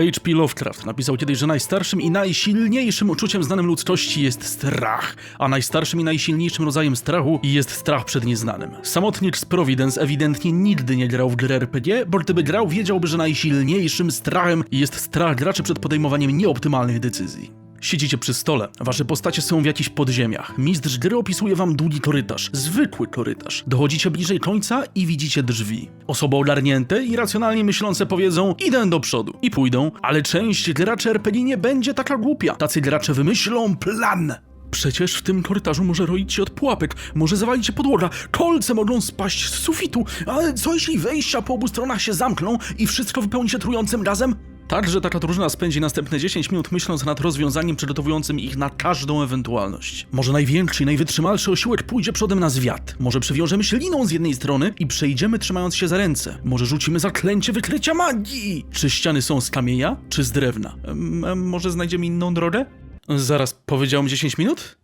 H.P. Lovecraft napisał kiedyś, że najstarszym i najsilniejszym uczuciem znanym ludzkości jest strach, a najstarszym i najsilniejszym rodzajem strachu jest strach przed nieznanym. Samotnicz z Providence ewidentnie nigdy nie grał w grę RPG, bo gdyby grał, wiedziałby, że najsilniejszym strachem jest strach graczy przed podejmowaniem nieoptymalnych decyzji. Siedzicie przy stole, wasze postacie są w jakichś podziemiach. Mistrz gry opisuje wam długi korytarz, zwykły korytarz. Dochodzicie bliżej końca i widzicie drzwi. Osoby ogarnięte i racjonalnie myślące powiedzą idę do przodu i pójdą, ale część graczy RPG nie będzie taka głupia. Tacy gracze wymyślą plan. Przecież w tym korytarzu może roić się od pułapek, może zawalić się podłoga, kolce mogą spaść z sufitu, ale co jeśli wejścia po obu stronach się zamkną i wszystko wypełni się trującym gazem? Także taka drużyna spędzi następne 10 minut myśląc nad rozwiązaniem przygotowującym ich na każdą ewentualność. Może największy najwytrzymalszy osiłek pójdzie przodem na zwiat. Może przewiążemy się liną z jednej strony i przejdziemy trzymając się za ręce. Może rzucimy zaklęcie wykrycia magii. Czy ściany są z kamienia, czy z drewna? Em, może znajdziemy inną drogę? Zaraz, powiedziałem 10 minut?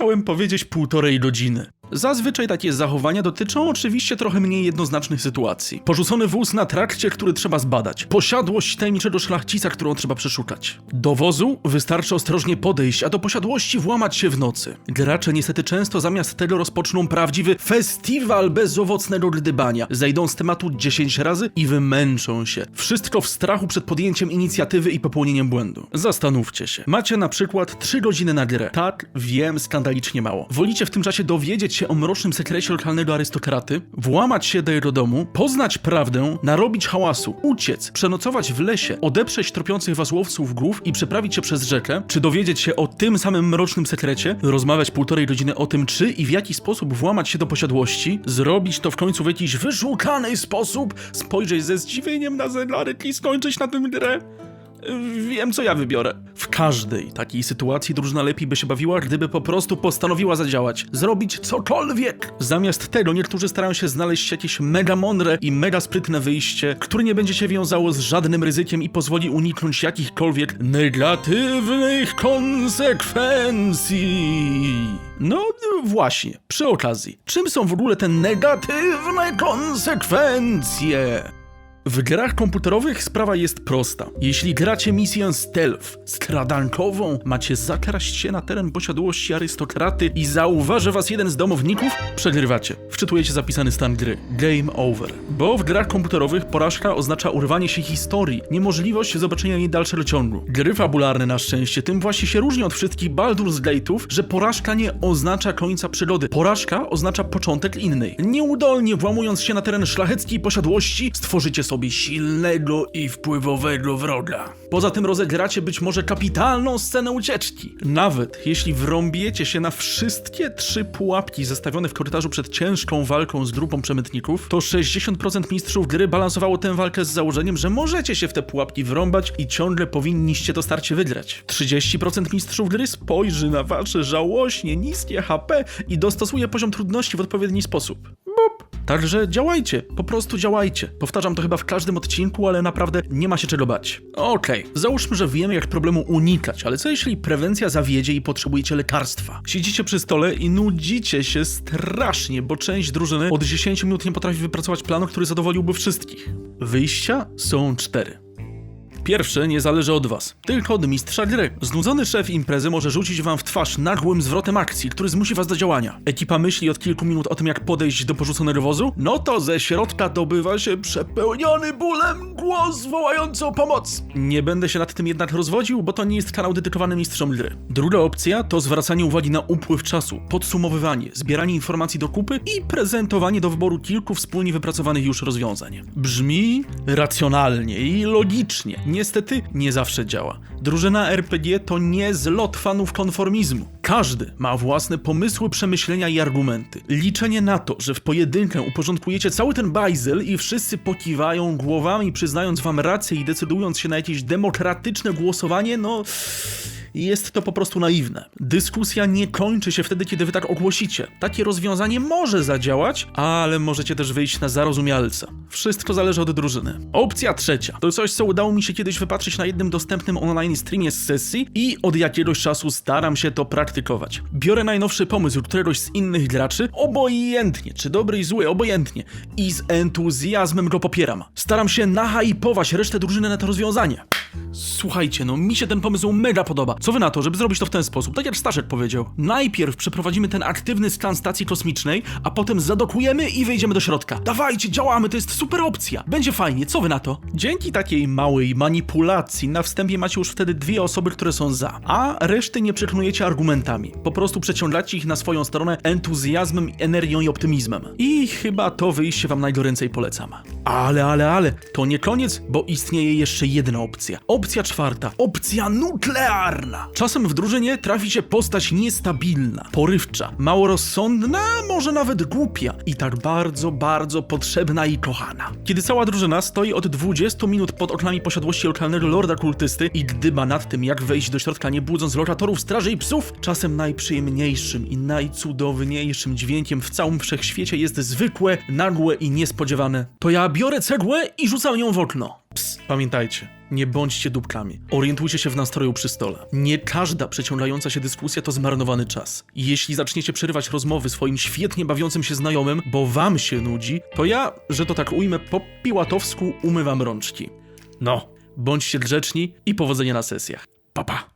Chciałem powiedzieć półtorej godziny. Zazwyczaj takie zachowania dotyczą oczywiście trochę mniej jednoznacznych sytuacji. Porzucony wóz na trakcie, który trzeba zbadać. Posiadłość tajemniczego szlachcica, którą trzeba przeszukać. Do wozu wystarczy ostrożnie podejść, a do posiadłości włamać się w nocy. Gracze niestety często zamiast tego rozpoczną prawdziwy festiwal bezowocnego gdybania. Zejdą z tematu 10 razy i wymęczą się. Wszystko w strachu przed podjęciem inicjatywy i popełnieniem błędu. Zastanówcie się. Macie na przykład 3 godziny na grę. Tak, wiem, skandalicznie mało. Wolicie w tym czasie dowiedzieć się o mrocznym sekrecie lokalnego arystokraty, włamać się do jego domu, poznać prawdę, narobić hałasu, uciec, przenocować w lesie, odeprzeć tropiących was łowców głów i przeprawić się przez rzekę, czy dowiedzieć się o tym samym mrocznym sekrecie, rozmawiać półtorej godziny o tym, czy i w jaki sposób włamać się do posiadłości, zrobić to w końcu w jakiś wyszukany sposób, spojrzeć ze zdziwieniem na zegarek i skończyć na tym grę. Wiem, co ja wybiorę. W każdej takiej sytuacji drużyna lepiej by się bawiła, gdyby po prostu postanowiła zadziałać. Zrobić cokolwiek. Zamiast tego niektórzy starają się znaleźć jakieś mega mądre i mega sprytne wyjście, które nie będzie się wiązało z żadnym ryzykiem i pozwoli uniknąć jakichkolwiek negatywnych konsekwencji. No właśnie, przy okazji, czym są w ogóle te negatywne konsekwencje? W grach komputerowych sprawa jest prosta. Jeśli gracie misję stealth, skradankową, macie zakraść się na teren posiadłości arystokraty i zauważy was jeden z domowników, przegrywacie. Wczytujecie zapisany stan gry. Game over. Bo w grach komputerowych porażka oznacza urwanie się historii, niemożliwość zobaczenia jej dalszego ciągu. Gry fabularne na szczęście tym właśnie się różni od wszystkich Baldur's Gate'ów, że porażka nie oznacza końca przygody. Porażka oznacza początek innej. Nieudolnie włamując się na teren szlacheckiej posiadłości, stworzycie sobie silnego i wpływowego wroga. Poza tym rozegracie być może kapitalną scenę ucieczki. Nawet jeśli wrąbiecie się na wszystkie trzy pułapki zestawione w korytarzu przed ciężką walką z grupą przemytników, to 60% mistrzów gry balansowało tę walkę z założeniem, że możecie się w te pułapki wrąbać i ciągle powinniście to starcie wygrać. 30% mistrzów gry spojrzy na wasze żałośnie niskie HP i dostosuje poziom trudności w odpowiedni sposób. Także działajcie, po prostu działajcie. Powtarzam to chyba w każdym odcinku, ale naprawdę nie ma się czego bać. Okej, załóżmy, że wiemy jak problemu unikać, ale co jeśli prewencja zawiedzie i potrzebujecie lekarstwa? Siedzicie przy stole i nudzicie się strasznie, bo część drużyny od 10 minut nie potrafi wypracować planu, który zadowoliłby wszystkich. Wyjścia są cztery. Pierwsze nie zależy od was, tylko od mistrza gry. Znudzony szef imprezy może rzucić wam w twarz nagłym zwrotem akcji, który zmusi was do działania. Ekipa myśli od kilku minut o tym, jak podejść do porzuconego wozu? No to ze środka dobywa się przepełniony bólem głos wołający o pomoc. Nie będę się nad tym jednak rozwodził, bo to nie jest kanał dedykowany mistrzom gry. Druga opcja to zwracanie uwagi na upływ czasu, podsumowywanie, zbieranie informacji do kupy i prezentowanie do wyboru kilku wspólnie wypracowanych już rozwiązań. Brzmi racjonalnie i logicznie. Niestety nie zawsze działa. Drużyna RPG to nie zlot fanów konformizmu. Każdy ma własne pomysły, przemyślenia i argumenty. Liczenie na to, że w pojedynkę uporządkujecie cały ten bajzel i wszyscy pokiwają głowami, przyznając wam rację i decydując się na jakieś demokratyczne głosowanie, no jest to po prostu naiwne. Dyskusja nie kończy się wtedy, kiedy wy tak ogłosicie. Takie rozwiązanie może zadziałać, ale możecie też wyjść na zarozumialca. Wszystko zależy od drużyny. Opcja trzecia. To coś, co udało mi się kiedyś wypatrzyć na jednym dostępnym online streamie z sesji i od jakiegoś czasu staram się to praktykować. Biorę najnowszy pomysł któregoś z innych graczy, obojętnie, czy dobry i zły, obojętnie, i z entuzjazmem go popieram. Staram się nahypować resztę drużyny na to rozwiązanie. Słuchajcie, no mi się ten pomysł mega podoba. Co wy na to, żeby zrobić to w ten sposób? Tak jak Staszek powiedział. Najpierw przeprowadzimy ten aktywny skan stacji kosmicznej, a potem zadokujemy i wejdziemy do środka. Dawajcie, działamy, to jest super opcja. Będzie fajnie, co wy na to? Dzięki takiej małej manipulacji na wstępie macie już wtedy dwie osoby, które są za, a reszty nie przekonujecie argumentami. Po prostu przeciągacie ich na swoją stronę entuzjazmem, energią i optymizmem. I chyba to wyjście wam najgoręcej polecam. Ale, ale, ale, to nie koniec, bo istnieje jeszcze jedna opcja. Opcja czwarta. Opcja nuklearna. Czasem w drużynie trafi się postać niestabilna, porywcza, mało rozsądna, a może nawet głupia i tak bardzo, bardzo potrzebna i kochana. Kiedy cała drużyna stoi od 20 minut pod oknami posiadłości lokalnego lorda kultysty i gdyba nad tym, jak wejść do środka nie budząc lokatorów, straży i psów, czasem najprzyjemniejszym i najcudowniejszym dźwiękiem w całym wszechświecie jest zwykłe, nagłe i niespodziewane. To ja biorę cegłę i rzucam ją w okno. Ps, pamiętajcie, nie bądźcie dupkami. Orientujcie się w nastroju przy stole. Nie każda przeciągająca się dyskusja to zmarnowany czas. Jeśli zaczniecie przerywać rozmowy swoim świetnie bawiącym się znajomym, bo wam się nudzi, to ja, że to tak ujmę, po piłatowsku umywam rączki. No, bądźcie grzeczni i powodzenia na sesjach. Pa, pa.